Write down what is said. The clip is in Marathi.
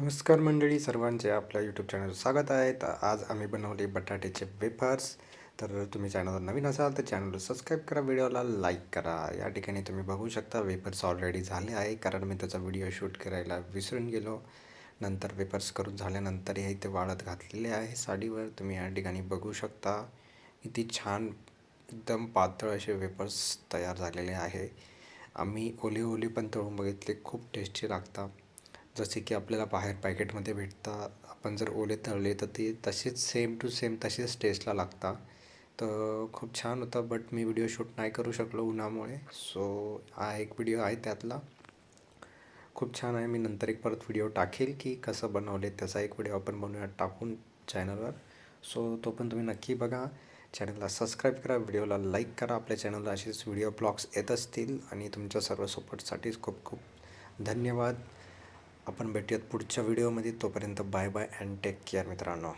नमस्कार मंडळी सर्वांचे आपल्या यूट्यूब चॅनल स्वागत आहे. तर आज आम्ही बनवले बटाट्याचे वेफर्स तर तुम्ही चॅनलवर नवीन असाल तर चॅनलला सबस्क्राईब करा व्हिडिओला लाईक करा. या ठिकाणी तुम्ही बघू शकता वेफर्स ऑलरेडी झाले आहे. कारण मी त्याचा व्हिडिओ शूट करायला विसरून गेलो. नंतर वेफर्स करून झाल्यानंतरही ते वाळत घातलेले आहे साडीवर. तुम्ही या ठिकाणी बघू शकता. किती छान एकदम पातळ असे वेफर्स तयार झालेले आहे. आम्ही ओले ओले पण तळून बघितले. खूप टेस्टी लागतात. जसे की आपल्याला बाहेर पॅकेटमध्ये भेटतात आपण जर ओले तळले तर ते तसेच सेम टू सेम तसेच टेस्टला लागतात तर खूप छान होतं बट मी व्हिडिओ शूट नाही करू शकलो उन्हामुळे. सो हा एक व्हिडिओ आहे त्यातला. खूप छान आहे मी नंतर एक परत व्हिडिओ टाकेल की कसं बनवले. त्याचा एक व्हिडिओ आपण बनवूया टाकून चॅनलवर सो तो पण तुम्ही नक्की बघा. चॅनलला सबस्क्राईब करा व्हिडिओला लाईक करा. आपल्या चॅनलला असेच व्हिडिओ ब्लॉग्स येत असतील. आणि तुमच्या सर्व सपोर्टसाठीच खूप खूप धन्यवाद. आपण भेटूयात पुढच्या व्हिडिओमध्ये. तोपर्यंत bye bye and take care मित्रांनो.